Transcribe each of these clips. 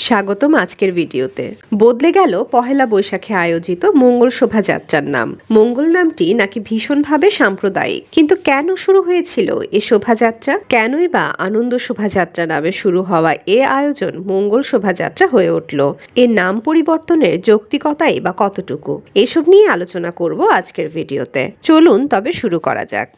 স্বাগতম আজকের ভিডিওতে। বদলে গেল পহেলা বৈশাখে আয়োজিত মঙ্গল শোভাযাত্রার নাম। মঙ্গল নামটি নাকি ভীষণভাবে সাম্প্রদায়িক। কিন্তু কেন শুরু হয়েছিল এ শোভাযাত্রা? কেনই বা আনন্দ শোভাযাত্রা নামে শুরু হওয়া এ আয়োজন মঙ্গল শোভাযাত্রা হয়ে উঠল? এর নাম পরিবর্তনের যৌক্তিকতাই বা কতটুকু? এসব নিয়ে আলোচনা করব আজকের ভিডিওতে। চলুন তবে শুরু করা যাক।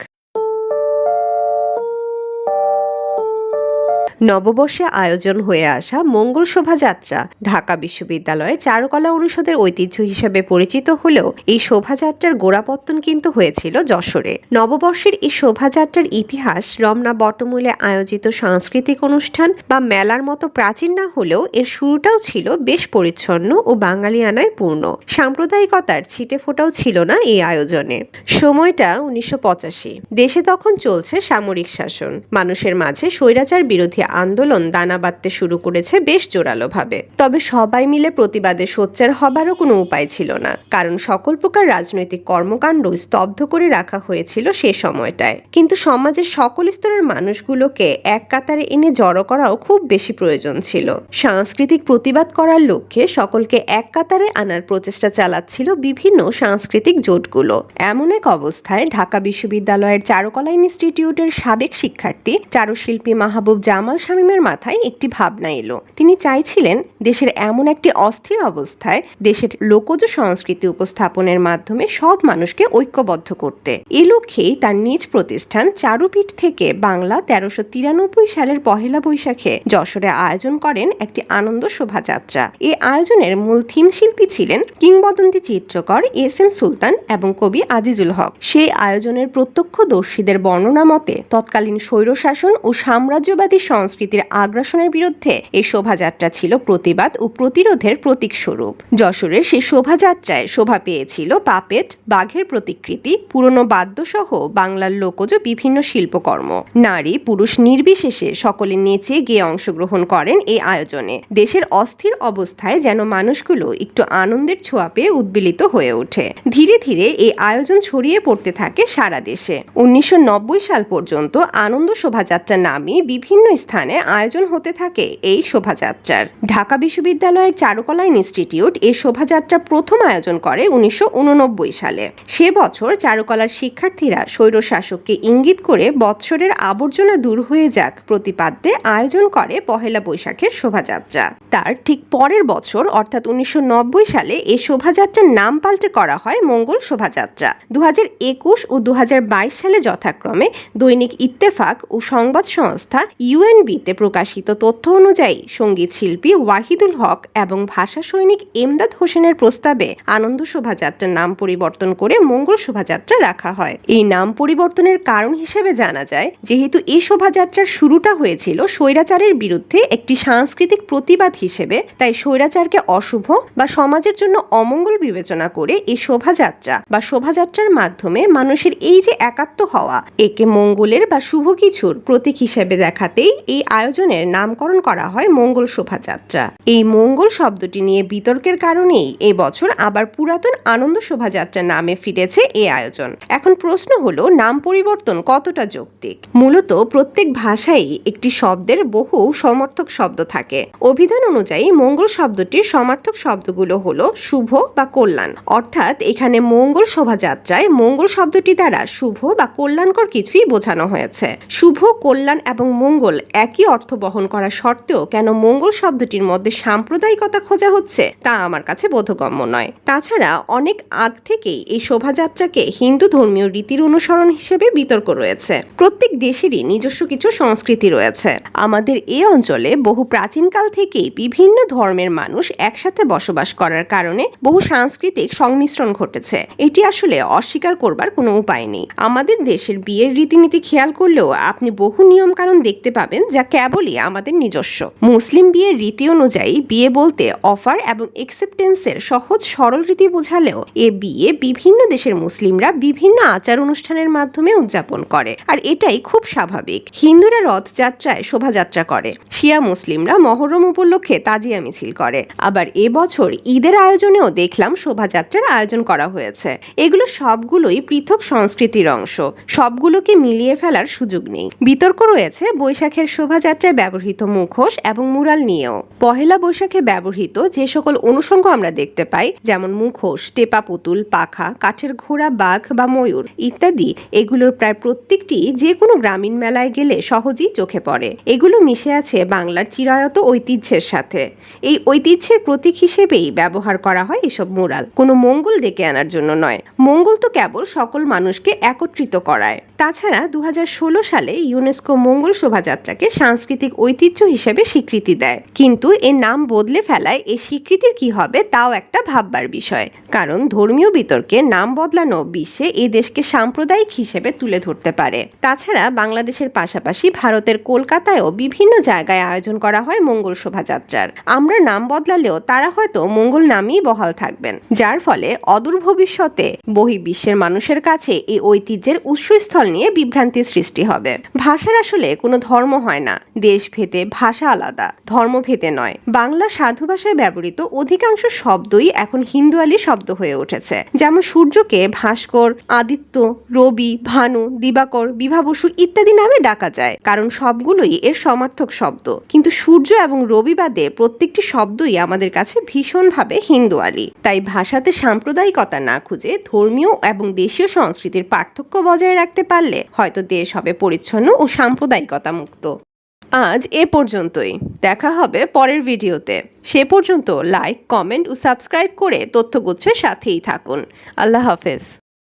নববর্ষে আয়োজন হয়ে আসা মঙ্গল শোভাযাত্রা ঢাকা বিশ্ববিদ্যালয়ের চারুকলা অনুষদের ঐতিহ্য হিসেবে পরিচিত হলেও এই শোভাযাত্রার গোড়াপত্তন কিন্তু হয়েছিল যশোরে। নববর্ষের এই শোভাযাত্রার ইতিহাস রমনা বটমূলে আয়োজিত সাংস্কৃতিক অনুষ্ঠান বা মেলার মতো প্রাচীন না হলেও এর শুরুটাও ছিল বেশ পরিচ্ছন্ন ও বাঙালিয়ানায় পূর্ণ। সাম্প্রদায়িকতার ছিটে ফোটাও ছিল না এই আয়োজনে। সময়টা উনিশশো পঁচাশি। দেশে তখন চলছে সামরিক শাসন। মানুষের মাঝে স্বৈরাচার বিরোধী আন্দোলন দানা বাঁধতে শুরু করেছে বেশ জোরালোভাবে। তবে সবাই মিলে প্রতিবাদে সোচ্চার হবারও কোনো উপায় ছিল না, কারণ সকল প্রকার রাজনৈতিক কর্মকাণ্ড স্তব্ধ করে রাখা হয়েছিল সে সময়টায়। কিন্তু সমাজের সকল স্তরের মানুষগুলোকে এক কাতারে এনে জড়ো করাও খুব বেশি প্রয়োজন ছিল। সাংস্কৃতিক প্রতিবাদ করার লক্ষ্যে সকলকে এক কাতারে আনার প্রচেষ্টা চালাচ্ছিল বিভিন্ন সাংস্কৃতিক জোটগুলো। এমন এক অবস্থায় ঢাকা বিশ্ববিদ্যালয়ের চারুকলা ইনস্টিটিউটের সাবেক শিক্ষার্থী, চারুশিল্পী মাহবুব জামাল শামীমের মাথায় একটি ভাবনা এলো। তিনি চাইছিলেন দেশের এমন একটি অস্থির অবস্থায় দেশের লোকজ সংস্কৃতি উপস্থাপনের মাধ্যমে সব মানুষকে ঐক্যবদ্ধ করতে। এ লক্ষ্যেই তার নিজ প্রতিষ্ঠান চারুপীঠ থেকে বাংলা তেরোশো তিরানব্বই সালের পহেলা বৈশাখে যশোরে আয়োজন করেন একটি আনন্দ শোভাযাত্রা। এ আয়োজনের মূল থিম শিল্পী ছিলেন কিংবদন্তি চিত্রকর এস এম সুলতান এবং কবি আজিজুল হক। সেই আয়োজনের প্রত্যক্ষদর্শীদের বর্ণনা মতে, তৎকালীন স্বৈরশাসন ও সাম্রাজ্যবাদী সংস্কৃতির আগ্রাসনের বিরুদ্ধে এই শোভাযাত্রা ছিল প্রতিবাদ ও প্রতিরোধের প্রতীক স্বরূপ। যশোরের সেই শোভাযাত্রায় শোভা পেয়েছিল পাপেট, বাঘের প্রতিকৃতি, পুরনো বাদ্যসহ বাংলার লোকজ বিভিন্ন শিল্পকর্ম। নারী, পুরুষ নির্বিশেষে সকলে নেচে গিয়ে অংশগ্রহণ করেন এই আয়োজনে। দেশের অস্থির অবস্থায় যেন মানুষগুলো একটু আনন্দের ছোঁয়া পেয়ে উদ্বেলিত হয়ে ওঠে। ধীরে ধীরে এই আয়োজন ছড়িয়ে পড়তে থাকে সারা দেশে। উনিশশো নব্বই সাল পর্যন্ত আনন্দ শোভাযাত্রা নামে বিভিন্ন স্থানে আয়োজন হতে থাকে এই শোভাযাত্রার। ঢাকা বিশ্ববিদ্যালয়ের চারুকলা ইনস্টিটিউট এই শোভাযাত্রা প্রথম আয়োজন করে উনিশশো সালে। সে বছর চারুকলার শিক্ষার্থীরা স্বৈরশাসককে ইঙ্গিত করে বৎসরের আবর্জনা দূর হয়ে যাক প্রতিপাদ্যে আয়োজন করে পহেলা বৈশাখের শোভাযাত্রা। তার ঠিক পরের বছর, অর্থাৎ উনিশশো নব্বই সালে এই শোভাযাত্রার নাম পাল্টে করা হয় মঙ্গল শোভাযাত্রা। দু হাজার একুশ ও দু হাজার বাইশ সালে যথাক্রমে দৈনিক ইত্তেফাক ও সংবাদ সংস্থা ইউএনবিতে প্রকাশিত তথ্য অনুযায়ী সংগীত শিল্পী ওয়াহিদুল হক এবং ভাষা সৈনিক এমদাদ হোসেনের প্রস্তাবে আনন্দ শোভাযাত্রার নাম পরিবর্তন করে মঙ্গল শোভাযাত্রা রাখা হয়। এই নাম পরিবর্তনের কারণ হিসেবে জানা যায়, যেহেতু এই শোভাযাত্রার শুরুটা হয়েছিল স্বৈরাচারের বিরুদ্ধে একটি সাংস্কৃতিক প্রতিবাদ হিসেবে, তাই স্বৈরাচারকে অশুভ বা সমাজের জন্য অমঙ্গল বিবেচনা করে এই শোভাযাত্রা বা শোভাযাত্রার মাধ্যমে মানুষের এই যে একাত্ম হওয়া, একে মঙ্গলের বা শুভ কিছুর প্রতীক হিসেবে দেখাতেই এই আয়োজনের নামকরণ করা হয় মঙ্গল শোভাযাত্রা। এই মঙ্গল শব্দটি নিয়ে বিতর্কের কারণেই এই বছর আবার পুরাতন আনন্দ শোভাযাত্রা নামে ফিরেছে এই আয়োজন। এখন প্রশ্ন হলো, নাম পরিবর্তন কতটা যৌক্তিক? মূলত প্রত্যেক ভাষায় একটি শব্দের বহু সমর্থক শব্দ থাকে। অভিধান অনুযায়ী মঙ্গল শব্দটির সমার্থক শব্দগুলো হলো শুভ বা কল্যাণ। অর্থাৎ এখানে মঙ্গল শোভাযাত্রায় মঙ্গল শব্দটি দ্বারা শুভ বা কল্যাণকর কিছুই বোঝানো হয়েছে। শুভ, কল্যাণ এবং মঙ্গল একই অর্থ বহন করা সত্ত্বেও কেন মঙ্গল শব্দটির মধ্যে সাম্প্রদায়িকতা খোঁজা হচ্ছে, তা আমার কাছে বোধগম্য নয়। তাছাড়া অনেক আগ থেকেই এই শোভাযাত্রাকে হিন্দু ধর্মীয় রীতির অনুসরণ হিসেবে বিতর্ক রয়েছে। প্রত্যেক দেশেরই নিজস্ব কিছু সংস্কৃতি রয়েছে। আমাদের এই অঞ্চলে বহু প্রাচীনকাল থেকেই বিভিন্ন ধর্মের মানুষ একসাথে বসবাস করার কারণে বহু সাংস্কৃতিক সংমিশ্রণ ঘটেছে। এটি আসলে অস্বীকার করবার কোনো উপায় নেই। আমাদের দেশের বিয়ের রীতিনীতি খেয়াল করলেও আপনি বহু নিয়ম কারণ দেখতে পাবেন যা কেবলই আমাদের নিজস্ব। মুসলিম বিয়ের রীতি অনুযায়ী বিয়ে বলতে অফার এবং এক্সেপ্টেন্সের সহজ সরল রীতি বোঝালেও এ বিয়ে বিভিন্ন দেশের মুসলিমরা বিভিন্ন আচার অনুষ্ঠানের মাধ্যমে উদযাপন করে, আর এটাই খুব স্বাভাবিক। হিন্দুরা রথযাত্রায় শোভাযাত্রা করে, শিয়া মুসলিমরা মহরম উপলক্ষে তাজিয়া মিছিল করে। আবার এবছর ঈদের আয়োজনেও দেখলাম শোভাযাত্রার আয়োজন করা হয়েছে। এগুলো সবগুলোই পৃথক সংস্কৃতির অংশ, সবগুলোকে মিলিয়ে ফেলার সুযোগ নেই। বিতর্ক রয়েছে বৈশাখের শোভাযাত্রায় ব্যবহৃত মুখোশ এবং মুরাল নিয়েও। পহেলা বৈশাখে ব্যবহৃত যে সকল অনুষঙ্গ আমরা দেখতে পাই, যেমন মুখোশ, টেপা পুতুল, পাখা, কাঠের ঘোড়া, বাঘ বা ময়ূর ইত্যাদি, এগুলোর প্রায় প্রত্যেকটি যে কোনো গ্রামীণ মেলায় গেলে সহজেই চোখে পড়ে। এগুলো মিশে আছে বাংলার চিরায়ত ঐতিহ্যের সাথে। এই ঐতিহ্যের প্রতীক হিসেবেই ব্যবহার করা হয় এসব মুরাল কোনো মঙ্গল ডেকে আনার জন্য নয়। মঙ্গল তো কেবল সকল মানুষকে একত্রিত করায়। তাছাড়া দু হাজার ষোলো সালে ইউনেস্কো মঙ্গল শোভাযাত্রাকে সাংস্কৃতিক ঐতিহ্য হিসেবে স্বীকৃতি দেয়। কিন্তু এর নাম বদলে ফেলায় এই স্বীকৃতির কি হবে তাও একটা ভাববার বিষয়। কারণ ধর্মীয় বিতর্কে নাম বদলানো বিশ্বে এ দেশকে সাম্প্রদায়িক হিসেবে তুলে ধরতে পারে। তাছাড়া বাংলাদেশের পাশাপাশি ভারতের কলকাতায়ও বিভিন্ন জায়গায় আয়োজন করা হয় মঙ্গল শোভাযাত্রার। আমরা নাম বদলালেও তারা হয়তো মঙ্গল নামেই বহাল থাকবেন। যার ফলে অদূর ভবিষ্যতে বহির্বিশ্বের মানুষের কাছে এই ঐতিহ্যের উৎসস্থল নিয়ে বিভ্রান্তির সৃষ্টি হবে। ভাষার আসলে কোনো ধর্ম হয় না। দেশ ভেদে ভাষা আলাদা ধর্ম ভেদে নয়। বাংলা সাধু ভাষায় ব্যবহৃত অধিকাংশ শব্দই এখন হিন্দুয়ালি শব্দ হয়ে উঠেছে। যেমন সূর্যকে ভাস্কর, আদিত্য, রবি, ভানু, দিবাকর বিভাবসু ইত্যাদি নামে ডাকা যায়। কারণ সবগুলোই এর সমার্থক শব্দ। কিন্তু সূর্য এবং রবি বাদে প্রত্যেকটি শব্দই আমাদের কাছে ভীষণভাবে হিন্দুয়ালি। তাই ভাষাতে সাম্প্রদায়িকতা না খুঁজে ধর্মীয় এবং দেশীয় সংস্কৃতির পার্থক্য বজায় রাখতে পারলে হয়তো দেশ হবে পরিচ্ছন্ন ও সাম্প্রদায়িকতা মুক্ত আজ এ পর্যন্তই। দেখা হবে পরের ভিডিওতে। সে পর্যন্ত লাইক কমেন্ট ও সাবস্ক্রাইব করে তথ্যগুচ্ছের সাথেই থাকুন। আল্লাহ হাফেজ।